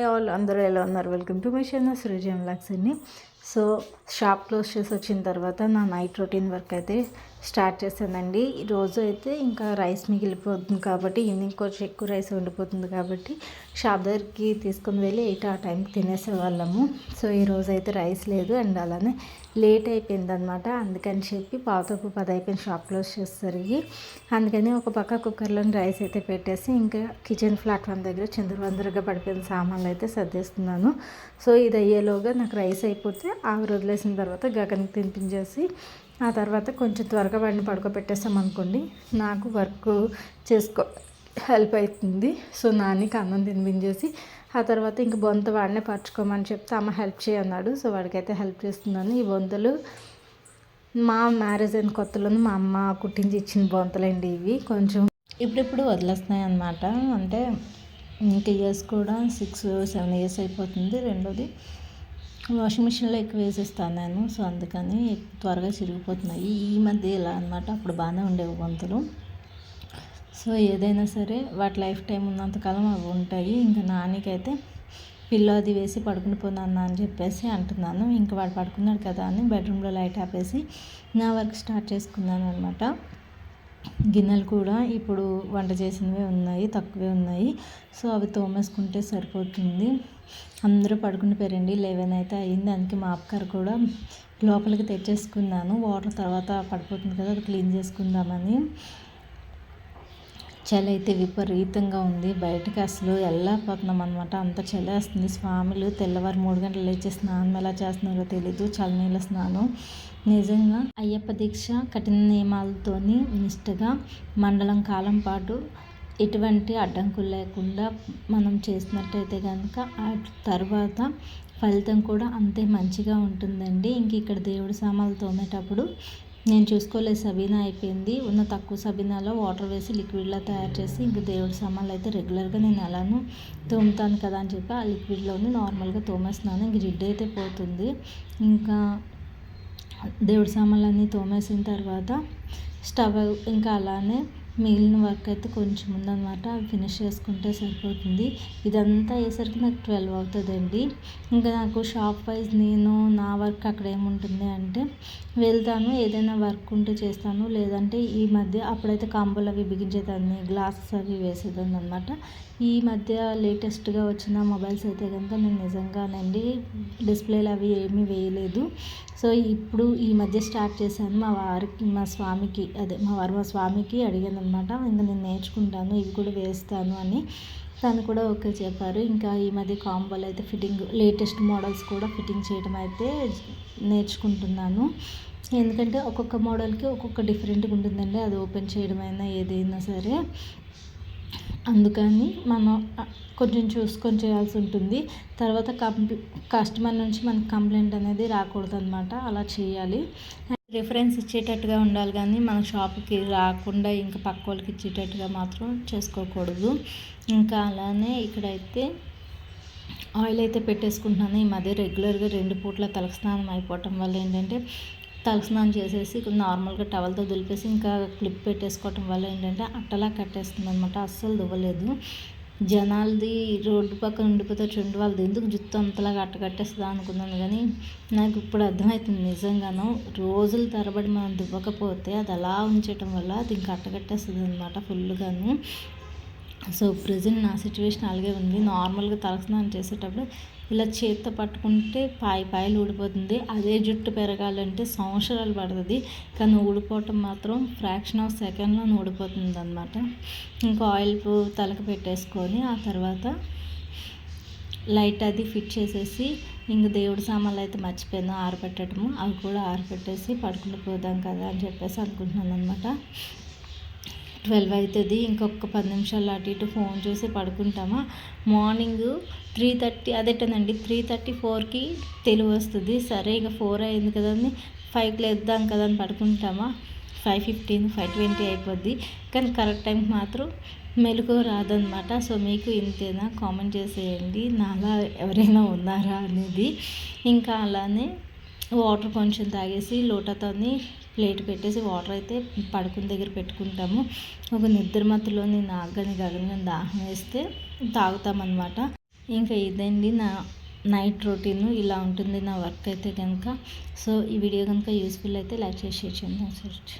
Hi all అందరూ ఎలా ఉన్నారు? Welcome to my channel Srujan lakhs అండి సో షాప్ క్లోజ్ చేసి వచ్చిన తర్వాత నా నైట్ రొటీన్ వర్క్ అయితే స్టార్ట్ చేశానండి ఈ రోజు అయితే ఇంకా రైస్ మిగిలిపోతుంది కాబట్టి ఈవినింగ్ కొంచెం ఎక్కువ రైస్ వండిపోతుంది కాబట్టి షాప్ దగ్గరికి తీసుకొని వెళ్ళి ఎయిట్ ఆ టైంకి తినేసేవాళ్ళము సో ఈ రోజు అయితే రైస్ లేదు అండ్ అలానే లేట్ అయిపోయింది అనమాట అందుకని చెప్పి పావుతప్పు పది అయిపోయింది షాప్ క్లోజ్ చేసేసరికి. అందుకని ఒక పక్క కుక్కర్లోని రైస్ అయితే పెట్టేసి ఇంకా కిచెన్ ప్లాట్ఫామ్ దగ్గర చిందరవందరగా పడిపోయిన సామాన్లు అయితే సర్దేస్తున్నాను. సో ఇది అయ్యేలోగా నాకు రైస్ అయిపోతే ఆవిరి వదిలేసిన తర్వాత గగన్కి తినిపించేసి ఆ తర్వాత కొంచెం త్వరగా వాడిని పడుకోబెట్టేస్తాం అనుకోండి. నాకు వర్క్ చేసుకో హెల్ప్ అవుతుంది సో నాన్నకి అన్నం తినిపించేసి ఆ తర్వాత ఇంక బొంత వాడినే పరచుకోమని చెప్తే అమ్మ హెల్ప్ చేయన్నాడు సో వాడికైతే హెల్ప్ చేస్తున్నాను ఈ బొంతలు మా మ్యారేజ్ అయిన కొత్తలో మా అమ్మ కుట్టించి ఇచ్చిన బొంతలండి ఇవి. కొంచెం ఇప్పుడిప్పుడు వదిలేస్తున్నాయి అన్నమాట. అంటే ఇంకా ఇయర్స్ కూడా సిక్స్ సెవెన్ ఇయర్స్ అయిపోతుంది రెండోది. వాషింగ్ మిషన్లో ఎక్కువ వేసేస్తాను నేను. సో అందుకని త్వరగా చిరిగిపోతున్నాయి. ఈ మధ్య ఇలా అనమాట అప్పుడు బాగానే ఉండేవి వంతులు సో ఏదైనా సరే వాటి లైఫ్ టైం ఉన్నంతకాలం అవి ఉంటాయి. ఇంకా నానికైతే పిల్లో అది వేసి పడుకుని పోనాన్న అని చెప్పేసి అంటున్నాను. ఇంకా వాడు పడుకున్నాడు కదా అని బెడ్రూమ్లో లైట్ ఆపేసి నా వర్క్ స్టార్ట్ చేసుకున్నాను అనమాట గిన్నెలు కూడా ఇప్పుడు వంట చేసినవే ఉన్నాయి తక్కువే ఉన్నాయి. సో అవి తోమేసుకుంటే సరిపోతుంది. అందరూ పడుకుని పోయారండి లెవెన్ అయితే అయింది. అందుకే మా అక్కరు కూడా లోపలికి తెచ్చేసుకున్నాను. వాటర్ తర్వాత పడిపోతుంది కదా అది క్లీన్ చేసుకుందామని. చలి అయితే విపరీతంగా ఉంది. బయటకు అసలు వెళ్ళకపోతున్నాం అనమాట అంత చలి వస్తుంది స్వాములు తెల్లవారు మూడు గంటలు లేచి స్నానం ఎలా చేస్తున్నారో తెలీదు. చల్లనీళ్ళ స్నానం. నిజంగా అయ్యప్ప దీక్ష కఠిన నియమాలతోని నిష్టగా మండలం కాలం పాటు ఎటువంటి అడ్డంకులు లేకుండా మనం చేసినట్టయితే కనుక ఆ తర్వాత ఫలితం కూడా అంతే మంచిగా ఉంటుందండి. ఇంక ఇక్కడ దేవుడి సామాన్లు తోమేటప్పుడు నేను చూసుకోలేదు సబీనా అయిపోయింది. ఉన్న తక్కువ సబీనాలో వాటర్ వేసి లిక్విడ్లా తయారు చేసి ఇంక దేవుడి సామాన్లు అయితే రెగ్యులర్గా నేను అలాను తోముతాను కదా అని చెప్పి ఆ లిక్విడ్లోనే నార్మల్గా తోమేస్తున్నాను. ఇంక జిడ్డు అయితే పోతుంది. ఇంకా దేవుడి సామాన్లు అన్నీ తోమేసిన తర్వాత స్టవ్ ఇంకా అలానే మిగిలిన వర్క్ అయితే కొంచెం ఉందన్నమాట. అవి ఫినిష్ చేసుకుంటే సరిపోతుంది. ఇదంతా అయ్యేసరికి నాకు ట్వెల్వ్ అవుతుందండి. ఇంకా నాకు షాప్ వైజ్ నేను నా వర్క్ అక్కడ ఏముంటుంది అంటే వెళ్తాను ఏదైనా వర్క్ ఉంటే చేస్తాను. లేదంటే ఈ మధ్య అప్పుడైతే కాంబోలు అవి బిగించేదాన్ని గ్లాసెస్ అవి వేసేదాన్ని అనమాట ఈ మధ్య లేటెస్ట్గా వచ్చిన మొబైల్స్ అయితే కనుక నేను నిజంగానండి డిస్ప్లేలు అవి ఏమీ వేయలేదు. సో ఇప్పుడు ఈ మధ్య స్టార్ట్ చేశాను మా వారికి మా స్వామికి అదే మా వారు మా స్వామికి అడిగాను అనమాట ఇంకా నేను నేర్చుకుంటాను ఇవి కూడా వేస్తాను అని. తను కూడా ఓకే చెప్పారు. ఇంకా ఈ మధ్య కాంబోలు అయితే ఫిట్టింగ్ లేటెస్ట్ మోడల్స్ కూడా ఫిట్టింగ్ చేయడం అయితే నేర్చుకుంటున్నాను. ఎందుకంటే ఒక్కొక్క మోడల్కి ఒక్కొక్క డిఫరెంట్గా ఉంటుందండి. అది ఓపెన్ చేయడమైనా ఏదైనా సరే. అందుకని మనం కొంచెం చూసుకొని చేయాల్సి ఉంటుంది. తర్వాత కంప్లీ కస్టమర్ నుంచి మనకి కంప్లైంట్ అనేది రాకూడదు అనమాట అలా చేయాలి. రిఫరెన్స్ ఇచ్చేటట్టుగా ఉండాలి కానీ మన షాప్కి రాకుండా ఇంకా పక్క వాళ్ళకి ఇచ్చేటట్టుగా మాత్రం చేసుకోకూడదు. ఇంకా అలానే ఇక్కడైతే ఆయిల్ అయితే పెట్టేసుకుంటున్నాను. ఈ మధ్య రెగ్యులర్గా రెండు పూట్ల తలస్నానం అయిపోవటం వల్ల ఏంటంటే తలస్నానం చేసేసి నార్మల్గా టవల్తో దులిపేసి ఇంకా క్లిప్ పెట్టేసుకోవటం వల్ల ఏంటంటే అట్టలా కట్టేస్తుంది అనమాట అస్సలు దువ్వలేదు. జనాలది రోడ్డు పక్కన ఉండిపోతే చూడండి వాళ్ళది ఎందుకు జుత్తు అంతలాగా అట్ట కట్టేస్తుందా అనుకున్నాను కానీ నాకు ఇప్పుడు అర్థమవుతుంది నిజంగాను. రోజుల తరబడి మనం దువ్వకపోతే అది అలా ఉంచటం వల్ల అది ఇంకా అట్టగట్టేస్తుంది అనమాట ఫుల్గాను సో ప్రజెంట్ నా సిచ్యువేషన్ అలాగే ఉంది. నార్మల్గా తలస్నానం చేసేటప్పుడు ఇలా చేత్తో పట్టుకుంటే పాయి పాయలు ఊడిపోతుంది. అదే జుట్టు పెరగాలంటే సంవత్సరాలు పడుతుంది. కానీ ఊడిపోవటం మాత్రం ఫ్రాక్షన్ ఆఫ్ సెకండ్లో ఊడిపోతుంది అనమాట ఇంకా ఆయిల్ తలకు పెట్టేసుకొని ఆ తర్వాత లైట్ అది ఫిట్ చేసేసి ఇంక దేవుడి సామాన్లు అయితే మర్చిపోయాను. ఆరబెట్టడము. అవి కూడా ఆరబెట్టేసి పడుకుంటూ పోదాం కదా అని చెప్పేసి అనుకుంటున్నాను అనమాట ట్వెల్వ్ అవుతుంది. ఇంకొక పది నిమిషాలు అటు ఇటు ఫోన్ చూసి పడుకుంటామా? మార్నింగ్ త్రీ థర్టీ అదేటండి త్రీ థర్టీ ఫోర్కి తెలివి వస్తుంది. సరే ఇక ఫోర్ అయింది కదండి ఫైవ్కి లేద్దాం కదా అని పడుకుంటామా? ఫైవ్ ఫిఫ్టీన్ ఫైవ్ ట్వంటీ అయిపోద్ది. కానీ కరెక్ట్ టైంకి మాత్రం మెలకు రాదనమాట. సో మీకు ఇంతేనా? కామెంట్ చేసేయండి. నాలా ఎవరైనా ఉన్నారా అనేది. ఇంకా అలానే వాటర్ కొంచెం తాగేసి లోటతోని ప్లేట్ పెట్టేసి వాటర్ అయితే పడుకుని దగ్గర పెట్టుకుంటాము. ఒక నిద్ర మత్తులోని నాగని గగని దాహం వేస్తే తాగుతామన్నమాట. ఇంకా ఇదండి నా నైట్ రొటీన్. ఇలా ఉంటుంది నా వర్క్ అయితే కనుక సో ఈ వీడియో కనుక యూస్ఫుల్ అయితే లైక్ చేసి షేర్ చేయండి.